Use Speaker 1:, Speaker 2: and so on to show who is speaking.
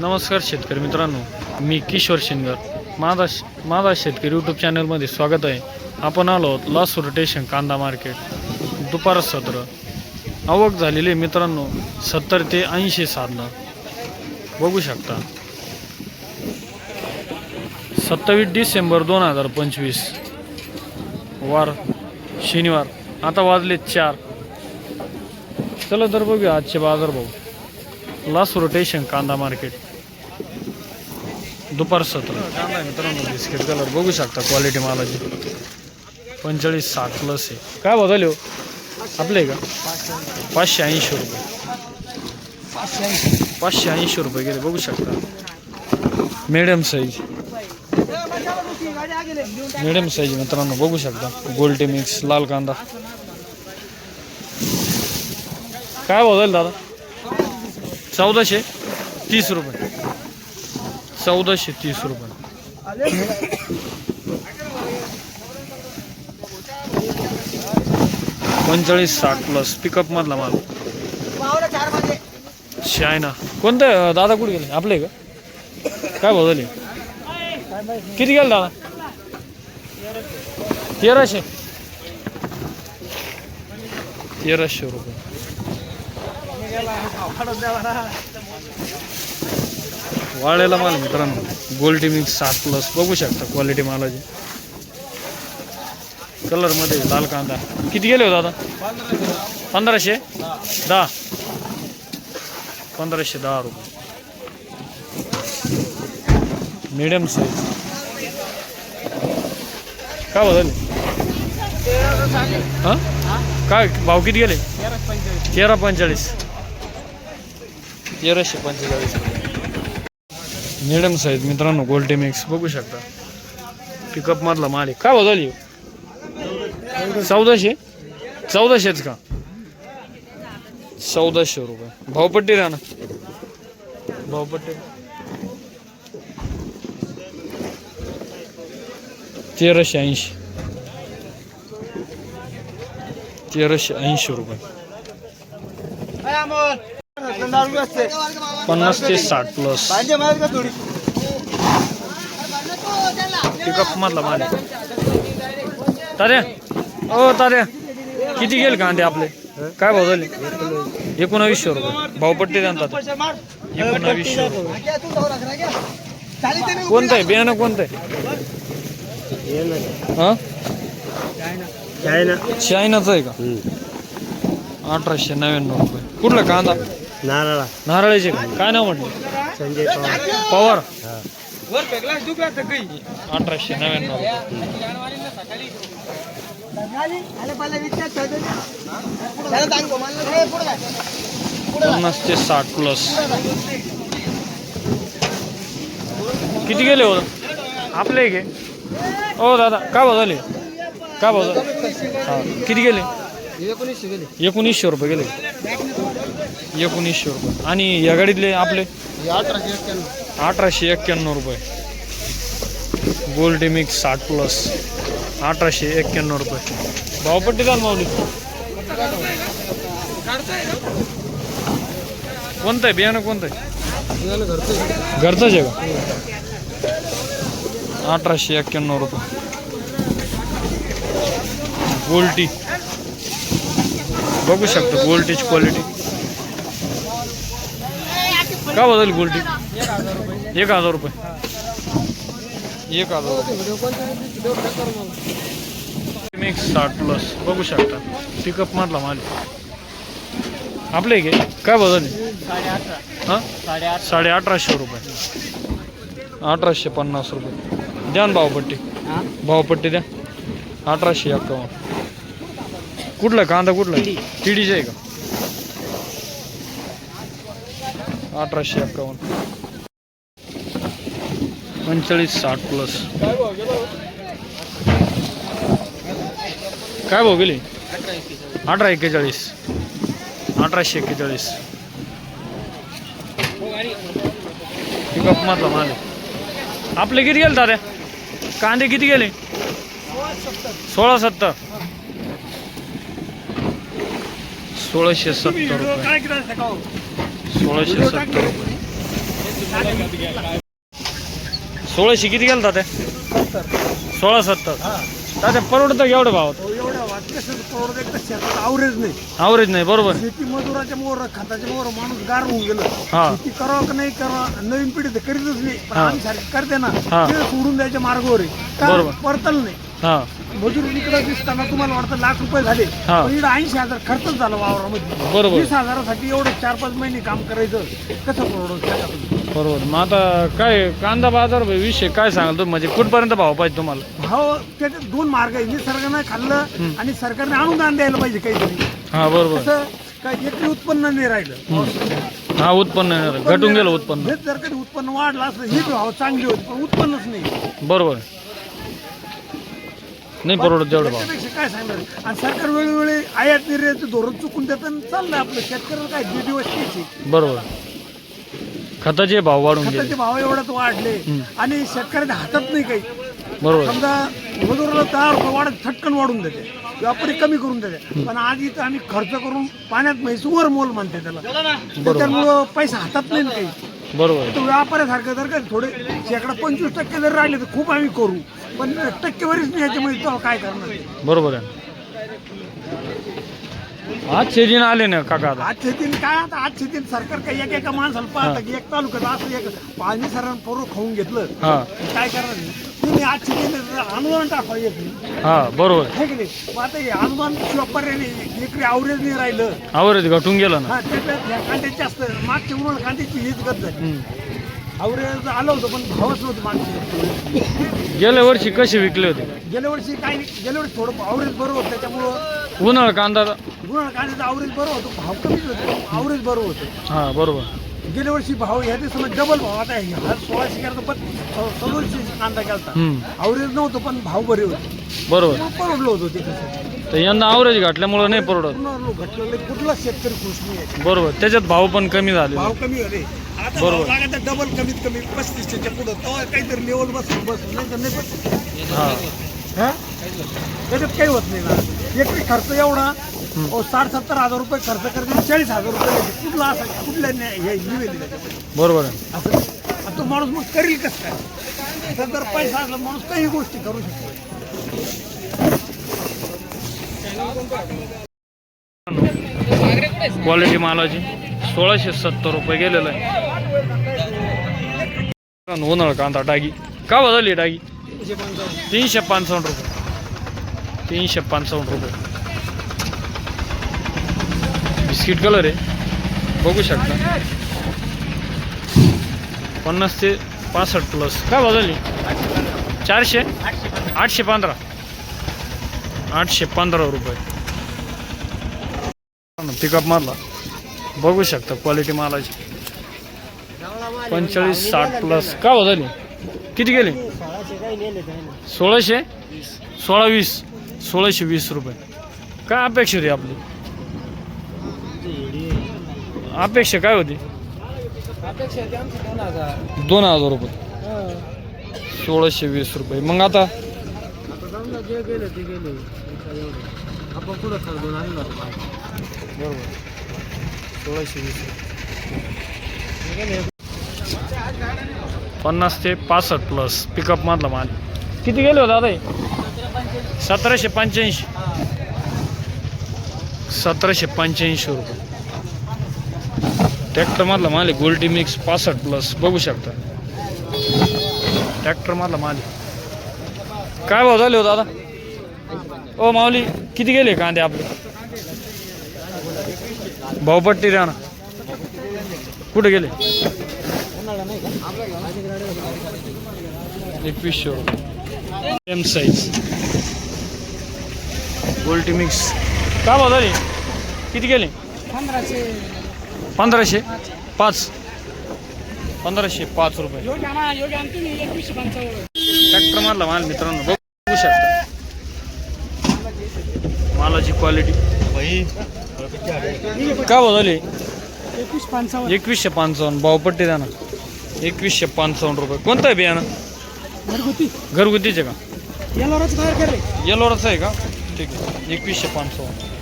Speaker 1: नमस्कार शेतकरी मित्रांनो मी किशोर शिंगर माझा माझा शेतकरी यूट्यूब चॅनलमध्ये स्वागत आहे. आपण आलो लॉस रोटेशन कांदा मार्केट दुपार सत्र. आवक झालेली मित्रांनो सत्तर ते ऐंशी साधनं. बघू शकता. सत्तावीस डिसेंबर दोन हजार पंचवीस. वार शनिवार. आता वाजले चार. चला तर बघूया आजचे बाजार भाऊ लास रोटेशन कांदा मार्केट दुपार सत्र. कांदा आहे मित्रांनो बिस्किट कलर बघू शकता क्वालिटी मालाची. पंचेचाळीस साठ प्लस आहे. काय बदल हो? आपले का? पाचशे ऐंशी रुपये. पाचशे ऐंशी रुपये गेले बघू शकता. मिडियम साईज मिडियम साईज मित्रांनो बघू शकता. गोल्टी मिक्स लाल कांदा. काय बदल दादा? चौदाशे तीस रुपये. चौदाशे तीस रुपये. पंचेचाळीस साठ प्लस पिकअप मधला माल. शायना. कोणतं आहे, दादा कुठे गेले? आपले का? काय भाव झाले? किती गेलं दादा? तेराशे. तेराशे रुपये. वाळलेला माल मित्रांनो. गोल्डी मिक्स सात प्लस बघू शकता क्वालिटी मालाची. कलरमध्ये लाल कांदा. किती गेले हो दादा? पंधराशे? दहा. पंधराशे दहा रुपये. मिडियम साईज काय बदल हां? काय भाव किती गेले? तेरा पंचेचाळीस. तेराशे पंचेचाळीस. मिडियम साईज मित्रांनो गोल्ड मिक्स बघू शकता. पिकअप मधला माल आहे. काय बदल चौदाशे? चौदाशेच का? चौदाशे रुपये. भावपट्टी राहणार. भावपट्टी तेराशे ऐंशी. तेराशे ऐंशी रुपये. पन्नास ते साठ प्लस पिकअप मधला माल. तात्या ओ तात्या किती गेले कांदे आपले? काय भाव झाले? एकोणावीसशे रुपये. भावपट्टी द्या ना तात्या एकोणावीसशे रुपये. कोणतं आहे? बियाणं कोणतं आहे? हा? चायनाचं आहे का? अठराशे नव्याण्णव रुपये. कुठला कांदा?
Speaker 2: नारळा.
Speaker 1: नारळाचे. का काय नाव म्हटलं?
Speaker 2: संजय पवार.
Speaker 1: पवार. अठराशे नव्याण्णव. पन्नास ते साठ प्लस किती गेले हो? आपले घे ओ दादा काय भाव झाले? काय भाव झाले? हा किती गेले. एकोणीसशे रुपये गेले. एकोणीसशे रुपये. आणि या गाडीतले आपले अठराशे एक्क्याण्णव. रुपये. गोल्ड मिक्स साठ प्लस अठराशे एक्क्याण्णव रुपये. भावपट्टी ना माऊली. कोणतं आहे बियाणं कोणतं आहे घरचंच आहे का? अठराशे एक्क्याण्णव रुपये. गोल्टी बघू शकतो गोल्टीची क्वालिटी का बदल गोल्टी एक हजार रुपये. एक हजार रुपये. मिक्स साठ प्लस बघू शकता. पिकअप मधला माल. आपले घे काय बदल हां? साडे अठराशे रुपये. अठराशे पन्नास रुपये. द्या ना भावपट्टी. भावपट्टी द्या. अठराशे एक्कावन्न. कुठला? कांदा कुठला? टीडीचे आहे का? अठराशे एक्कावन्न पंचेचाळीस साठ प्लस काय भाऊ गेली? अठरा एक्केचाळीस अठराशे एक्केचाळीस पिकअप मधला माल आपले किती गेले दादा कांदे किती गेले? सोळा सत्तर. सोळाशे सत्तर रुपये. सोळाशे सत्तर रुपये. सोळाशे किती गेलं तात्या सोळा सत्तर. तात्या परवडतं एवढं भावात?
Speaker 2: शेतात आवरेज नाही
Speaker 1: आवरेज नाही बरोबर
Speaker 2: शेती मजुराच्या मोर खताच्या मोर माणूस गार होऊन गेलं
Speaker 1: हा
Speaker 2: शेती करावं का नाही करावं नवीन पिढी तर करीतच नाही पण
Speaker 1: हा.
Speaker 2: आम्ही सारखी करते ना
Speaker 1: हा.
Speaker 2: ते सोडून द्यायच्या मार्गावर आहे
Speaker 1: बरोबर.
Speaker 2: परतल नाही
Speaker 1: हा
Speaker 2: मजूर इकडे दिसताना तुम्हाला वाटतं लाख रुपये झाले
Speaker 1: हा.
Speaker 2: पण इकडे ऐंशी हजार खर्चच झाला वावरामध्ये
Speaker 1: बरोबर.
Speaker 2: वीस हजारासाठी एवढं चार पाच महिने काम करायचं कसं तुम्ही?
Speaker 1: बरोबर. मग आता काय कांदा बाजार विषय काय सांगाल तुम्ही? म्हणजे कुठपर्यंत भाव पाहिजे तुम्हाला?
Speaker 2: भाव त्याचे दोन मार्ग आहे निसर्गानं खाल्लं आणि सरकारने अनुदान द्यायला पाहिजे काहीतरी.
Speaker 1: हा बरोबर.
Speaker 2: काय एकरी उत्पन्न नाही राहिलं.
Speaker 1: हा उत्पन्न. घटून गेलं उत्पन्न.
Speaker 2: हेच जर कधी उत्पन्न वाढलं असलं ही भाव चांगली होती पण उत्पन्नच नाही.
Speaker 1: बरोबर. नाही परवडत जेवढं भाव.
Speaker 2: त्याच्यापेक्षा काय सांगणार आणि सरकार वेळोवेळी आयात निर्यात धोरण चुकून देतं चाललंय आपलं. शेतकऱ्याला काय दिवस
Speaker 1: बरोबर. खताचे भाव वाढून गेले.
Speaker 2: खताचे भाव एवढ्यात वाढले आणि शेतकऱ्याच्या हातात नाही काही.
Speaker 1: बरोबर.
Speaker 2: समजा मजुराला दहा रुपये वाढत थटकन वाढून देते व्यापारी कमी करून देते. पण आज इथं आम्ही खर्च करून पाण्यात म्हैस वर मोल म्हणते त्याला. त्याच्यामुळं पैसा हातात नाही ना काही.
Speaker 1: बरोबर.
Speaker 2: तो व्यापाऱ्यासारखं जर का थोडे शेकडा पंचवीस टक्के जर राहिले तर खूप आम्ही करू. पण टक्केवारीच नाही याच्यामध्ये तो काय करणार?
Speaker 1: बरोबर आहे. आज शेतीने आले ना काका आता.
Speaker 2: आज शेतीने काय आता? आज शेतीने सरकार काही एक एका माणसाला पाहतं की एक तालुक्यात असं एक पाणी सरांनी पोरं खाऊन घेतलं.
Speaker 1: हा.
Speaker 2: काय करणार? तुम्ही आज शेतीने अनुदान टाकावं येत नाही
Speaker 1: हा बरोबर. आहे.
Speaker 2: है की नाही? मग आता हे अनुदान शिवाय पर्याय नाही. इकडे आवरेज नाही राहिलं.
Speaker 1: आवरेज घटून गेलं ना.
Speaker 2: हा त्याच्यात ह्या कांद्याची जास्त मागच्या उन्हाळ्यात कांद्याची हीच गत झाली. आवरेज आलं होतं पण भावच नव्हतं मागच्या
Speaker 1: गेल्या वर्षी कसे विकले होते?
Speaker 2: गेल्या वर्षी काही नाही. गेल्या वर्षी थोडं आवरेज बरं होतं त्याच्यामुळं
Speaker 1: उन्हाळा कांदा
Speaker 2: उन्हाळ्यात कांद्याचं आवरेज बरं होतं भाव कमीच होतं आवरेज बरं होतं.
Speaker 1: हा बरोबर.
Speaker 2: गेल्या वर्षी भाव ह्या दिवसाला डबल भाव. आता आहे. हा सोळाशे करता पण सदोशे कांदा
Speaker 1: हम्म.
Speaker 2: आवरेज नव्हतं पण भाव बरे होते.
Speaker 1: बरोबर.
Speaker 2: मग परवडलं होतं ते कसं
Speaker 1: तर यंदा आवरेज घातल्यामुळं नाही परवडत.
Speaker 2: पूर्ण लोक घटलेले कुठला शेतकरी खुश नाही आहे.
Speaker 1: बरोबर. त्याच्यात भाव पण कमी झाले.
Speaker 2: भाव कमी झाले. आता
Speaker 1: बरोबर.
Speaker 2: डबल कमीत कमी पस्तीसच्या पुढं. तेव्हा काहीतरी लेवल बस बस नाही तर नाही बस
Speaker 1: हा.
Speaker 2: हा? त्याच्यात काही होत नाही ना. एकरी खर्च एवढा साठ सत्तर हजार रुपये खर्च करते चाळीस हजार रुपये. कुठला असा कुठल्या हे निवेदन
Speaker 1: बरोबर
Speaker 2: असं तो माणूस मग करील कसं काय? तर जर पैसा असला माणूस काही गोष्टी करू शकतो.
Speaker 1: क्वालिटी मालाची सोळाशे सत्तर रुपये गेलेलं आहे. उन्हाळा कांदा डागी. का बदलली डागी? तीनशे पंचावन्न रुपये. तीनशे पंचावन्न रुपये. बिस्किट कलर आहे. बघू शकता. पन्नास ते पासष्ट प्लस का बदलली चारशे? आठशे पंधरा. आठशे पंधरा रुपये. पिकअप मारला. बघू शकता क्वालिटी मालाची. पंचेचाळीस साठ प्लस का झाली? किती गेले? सोळाशे? सोळा वीस सोळाशे वीस रुपये. काय अपेक्षा होती आपली? अपेक्षा काय होती? दोन हजार. रुपये. सोळाशे वीस रुपये. मग आता? बरोबर. सोळाशे वीस पन्नास ते पासष्ट प्लस पिकअप मधला माल. किती गेले हो दादा हे? सतराशे पंच्याऐंशी. सतराशे पंच्याऐंशी रुपये. ट्रॅक्टरमधला माल आहे गोल्टी मिक्स पासष्ट प्लस बघू शकता. ट्रॅक्टरमधला माल आहे. काय भाव झाले हो दादा? ओ माऊली किती गेले कांदे आपले? भाऊपट्टी राणा. कुठे गेले? एकवीसशे रुपये. M size mix. का भाव झाले? किती गेले पंधराशे. पाच. पंधराशे पाच रुपये. ट्रॅक्टर मारला माल मित्रांनो. बघू शकता. मालाची क्वालिटी का भाव झाले? एकवीसशे पंचावन्न. भावपट्टी द्या ना. एकवीसशे पंचावन्न रुपये. कोणतं आहे बियाणं?
Speaker 2: घरगुती.
Speaker 1: घरगुतीचे का? येलोराचं आहे का? ठीक आहे एकवीसशे पंचावन्न